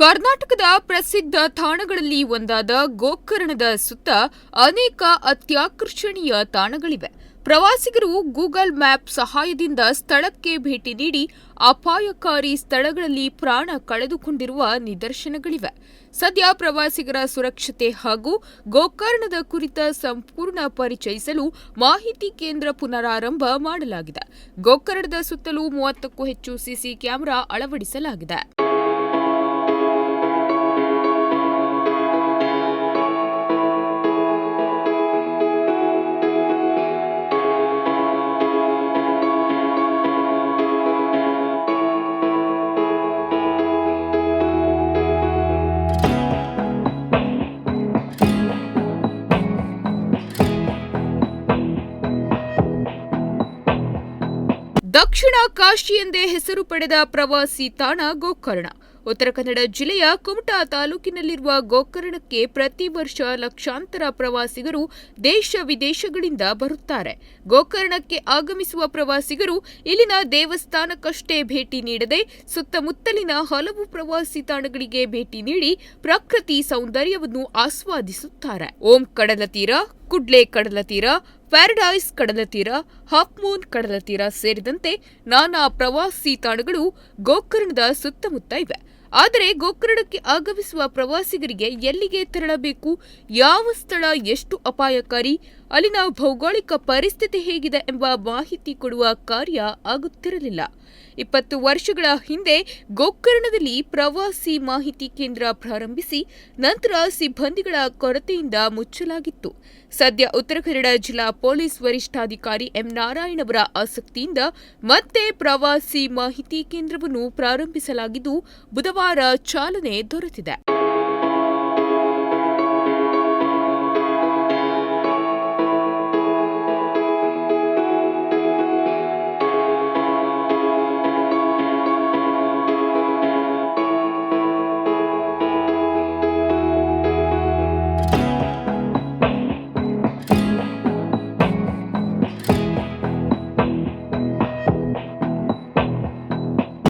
ಕರ್ನಾಟಕದ ಪ್ರಸಿದ್ಧ ತಾಣಗಳಲ್ಲಿ ಒಂದಾದ ಗೋಕರ್ಣದ ಸುತ್ತ ಅನೇಕ ಅತ್ಯಾಕರ್ಷಣೀಯ ತಾಣಗಳಿವೆ. ಪ್ರವಾಸಿಗರು ಗೂಗಲ್ ಮ್ಯಾಪ್ ಸಹಾಯದಿಂದ ಸ್ಥಳಕ್ಕೆ ಭೇಟಿ ನೀಡಿ ಅಪಾಯಕಾರಿ ಸ್ಥಳಗಳಲ್ಲಿ ಪ್ರಾಣ ಕಳೆದುಕೊಂಡಿರುವ ನಿದರ್ಶನಗಳಿವೆ. ಸದ್ಯ ಪ್ರವಾಸಿಗರ ಸುರಕ್ಷತೆ ಹಾಗೂ ಗೋಕರ್ಣದ ಕುರಿತ ಸಂಪೂರ್ಣ ಪರಿಚಯಿಸಲು ಮಾಹಿತಿ ಕೇಂದ್ರ ಪುನರಾರಂಭ ಮಾಡಲಾಗಿದೆ. ಗೋಕರ್ಣದ ಸುತ್ತಲೂ ಮೂವತ್ತಕ್ಕೂ ಹೆಚ್ಚು ಸಿಸಿ ಕ್ಯಾಮೆರಾ ಅಳವಡಿಸಲಾಗಿದೆ. ದಕ್ಷಿಣ ಕಾಶಿ ಎಂದೇ ಹೆಸರು ಪಡೆದ ಪ್ರವಾಸಿ ತಾಣ ಗೋಕರ್ಣ. ಉತ್ತರ ಕನ್ನಡ ಜಿಲ್ಲೆಯ ಕುಮಟಾ ತಾಲೂಕಿನಲ್ಲಿರುವ ಗೋಕರ್ಣಕ್ಕೆ ಪ್ರತಿ ವರ್ಷ ಲಕ್ಷಾಂತರ ಪ್ರವಾಸಿಗರು ದೇಶ ವಿದೇಶಗಳಿಂದ ಬರುತ್ತಾರೆ. ಗೋಕರ್ಣಕ್ಕೆ ಆಗಮಿಸುವ ಪ್ರವಾಸಿಗರು ಇಲ್ಲಿನ ದೇವಸ್ಥಾನಕ್ಕಷ್ಟೇ ಭೇಟಿ ನೀಡದೆ ಸುತ್ತಮುತ್ತಲಿನ ಹಲವು ಪ್ರವಾಸಿ ತಾಣಗಳಿಗೆ ಭೇಟಿ ನೀಡಿ ಪ್ರಕೃತಿ ಸೌಂದರ್ಯವನ್ನು ಆಸ್ವಾದಿಸುತ್ತಾರೆ. ಓಂ ಕಡಲ ತೀರ ಕುಡ್ಲೆ ಕಡಲತೀರ ಪ್ಯಾರಡೈಸ್ ಕಡಲ ತೀರ ಕಡಲತೀರ ಮೂನ್ ಕಡಲ ತೀರ ಸೇರಿದಂತೆ ನಾನಾ ಪ್ರವಾಸಿ ತಾಣಗಳು ಗೋಕರ್ಣದ ಸುತ್ತಮುತ್ತ ಇವೆ. ಆದರೆ ಗೋಕರ್ಣಕ್ಕೆ ಆಗಮಿಸುವ ಪ್ರವಾಸಿಗರಿಗೆ ಎಲ್ಲಿಗೆ ತೆರಳಬೇಕು? ಯಾವ ಸ್ಥಳ ಎಷ್ಟು ಅಪಾಯಕಾರಿ? ಅಲ್ಲಿನ ಭೌಗೋಳಿಕ ಪರಿಸ್ಥಿತಿ ಹೇಗಿದೆ ಎಂಬ ಮಾಹಿತಿ ಕೊಡುವ ಕಾರ್ಯ ಆಗುತ್ತಿರಲಿಲ್ಲ. ಇಪ್ಪತ್ತು ವರ್ಷಗಳ ಹಿಂದೆ ಗೋಕರ್ಣದಲ್ಲಿ ಪ್ರವಾಸಿ ಮಾಹಿತಿ ಕೇಂದ್ರ ಪ್ರಾರಂಭಿಸಿ ನಂತರ ಸಿಬ್ಬಂದಿಗಳ ಕೊರತೆಯಿಂದ ಮುಚ್ಚಲಾಗಿತ್ತು. ಸದ್ಯ ಉತ್ತರ ಕನ್ನಡ ಜಿಲ್ಲಾ ಪೊಲೀಸ್ ವರಿಷ್ಠಾಧಿಕಾರಿ ಎಂ ನಾರಾಯಣ್ ಅವರ ಆಸಕ್ತಿಯಿಂದ ಮತ್ತೆ ಪ್ರವಾಸಿ ಮಾಹಿತಿ ಕೇಂದ್ರವನ್ನು ಪ್ರಾರಂಭಿಸಲಾಗಿದ್ದು ಬುಧವಾರ ಚಾಲನೆ ದೊರೆತಿದೆ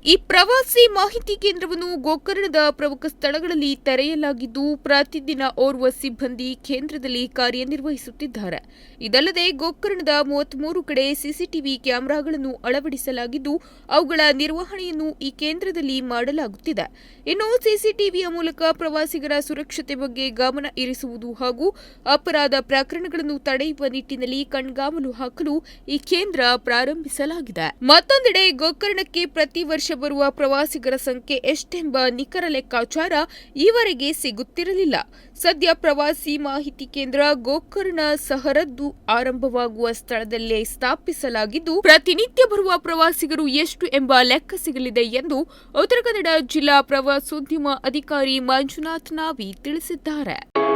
ಈ ಪ್ರವಾಸಿ ಮಾಹಿತಿ ಕೇಂದ್ರವನ್ನು ಗೋಕರ್ಣದ ಪ್ರಮುಖ ಸ್ಥಳಗಳಲ್ಲಿ ತೆರೆಯಲಾಗಿದ್ದು, ಪ್ರತಿದಿನ ಓರ್ವ ಸಿಬ್ಬಂದಿ ಕೇಂದ್ರದಲ್ಲಿ ಕಾರ್ಯನಿರ್ವಹಿಸುತ್ತಿದ್ದಾರೆ. ಇದಲ್ಲದೆ ಗೋಕರ್ಣದ ಮೂವತ್ಮೂರು ಕಡೆ ಸಿಸಿಟಿವಿ ಕ್ಯಾಮೆರಾಗಳನ್ನು ಅಳವಡಿಸಲಾಗಿದ್ದು, ಅವುಗಳ ನಿರ್ವಹಣೆಯನ್ನು ಈ ಕೇಂದ್ರದಲ್ಲಿ ಮಾಡಲಾಗುತ್ತಿದೆ. ಇನ್ನು ಸಿಸಿಟಿವಿಯ ಮೂಲಕ ಪ್ರವಾಸಿಗರ ಸುರಕ್ಷತೆ ಬಗ್ಗೆ ಗಮನ ಇರಿಸುವುದು ಹಾಗೂ ಅಪರಾಧ ಪ್ರಕರಣಗಳನ್ನು ತಡೆಯುವ ನಿಟ್ಟಿನಲ್ಲಿ ಕಣ್ಗಾವಲು ಹಾಕಲು ಈ ಕೇಂದ್ರ ಪ್ರಾರಂಭಿಸಲಾಗಿದೆ. ಮತ್ತೊಂದೆಡೆ ಗೋಕರ್ಣಕ್ಕೆ ಪ್ರತಿ ವರ್ಷ ಬರುವ ಪ್ರವಾಸಿಗರ ಸಂಖ್ಯೆ ಎಷ್ಟೆಂಬ ನಿಖರ ಲೆಕ್ಕಾಚಾರ ಈವರೆಗೆ ಸಿಗುತ್ತಿರಲಿಲ್ಲ. ಸದ್ಯ ಪ್ರವಾಸಿ ಮಾಹಿತಿ ಕೇಂದ್ರ ಗೋಕರ್ಣ ಸಹರದ್ದು ಆರಂಭವಾಗುವ ಸ್ಥಳದಲ್ಲೇ ಸ್ಥಾಪಿಸಲಾಗಿದ್ದು, ಪ್ರತಿನಿತ್ಯ ಬರುವ ಪ್ರವಾಸಿಗರು ಎಷ್ಟು ಎಂಬ ಲೆಕ್ಕ ಸಿಗಲಿದೆ ಎಂದು ಉತ್ತರ ಕನ್ನಡ ಜಿಲ್ಲಾ ಪ್ರವಾಸೋದ್ಯಮ ಅಧಿಕಾರಿ ಮಂಜುನಾಥ್ ನಾವಿ ತಿಳಿಸಿದ್ದಾರೆ.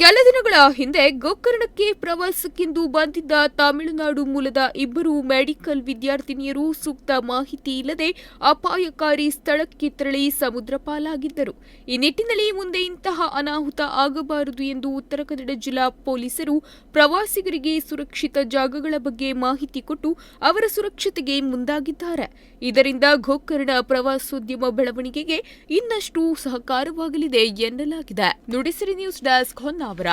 ಕೆಲ ದಿನಗಳ ಹಿಂದೆ ಗೋಕರ್ಣಕ್ಕೆ ಪ್ರವಾಸಕ್ಕೆಂದು ಬಂದಿದ್ದ ತಮಿಳುನಾಡು ಮೂಲದ ಇಬ್ಬರು ಮೆಡಿಕಲ್ ವಿದ್ಯಾರ್ಥಿನಿಯರು ಸೂಕ್ತ ಮಾಹಿತಿ ಇಲ್ಲದೆ ಅಪಾಯಕಾರಿ ಸ್ಥಳಕ್ಕೆ ತೆರಳಿ ಸಮುದ್ರ ಪಾಲಾಗಿದ್ದರು. ಈ ನಿಟ್ಟಿನಲ್ಲಿ ಮುಂದೆ ಇಂತಹ ಅನಾಹುತ ಆಗಬಾರದು ಎಂದು ಉತ್ತರ ಕನ್ನಡ ಜಿಲ್ಲಾ ಪೊಲೀಸರು ಪ್ರವಾಸಿಗರಿಗೆ ಸುರಕ್ಷಿತ ಜಾಗಗಳ ಬಗ್ಗೆ ಮಾಹಿತಿ ಕೊಟ್ಟು ಅವರ ಸುರಕ್ಷತೆಗೆ ಮುಂದಾಗಿದ್ದಾರೆ. ಇದರಿಂದ ಗೋಕರ್ಣ ಪ್ರವಾಸೋದ್ಯಮ ಬೆಳವಣಿಗೆಗೆ ಇನ್ನಷ್ಟು ಸಹಕಾರವಾಗಲಿದೆ ಎನ್ನಲಾಗಿದೆ. Nudisiri news desk Honnavar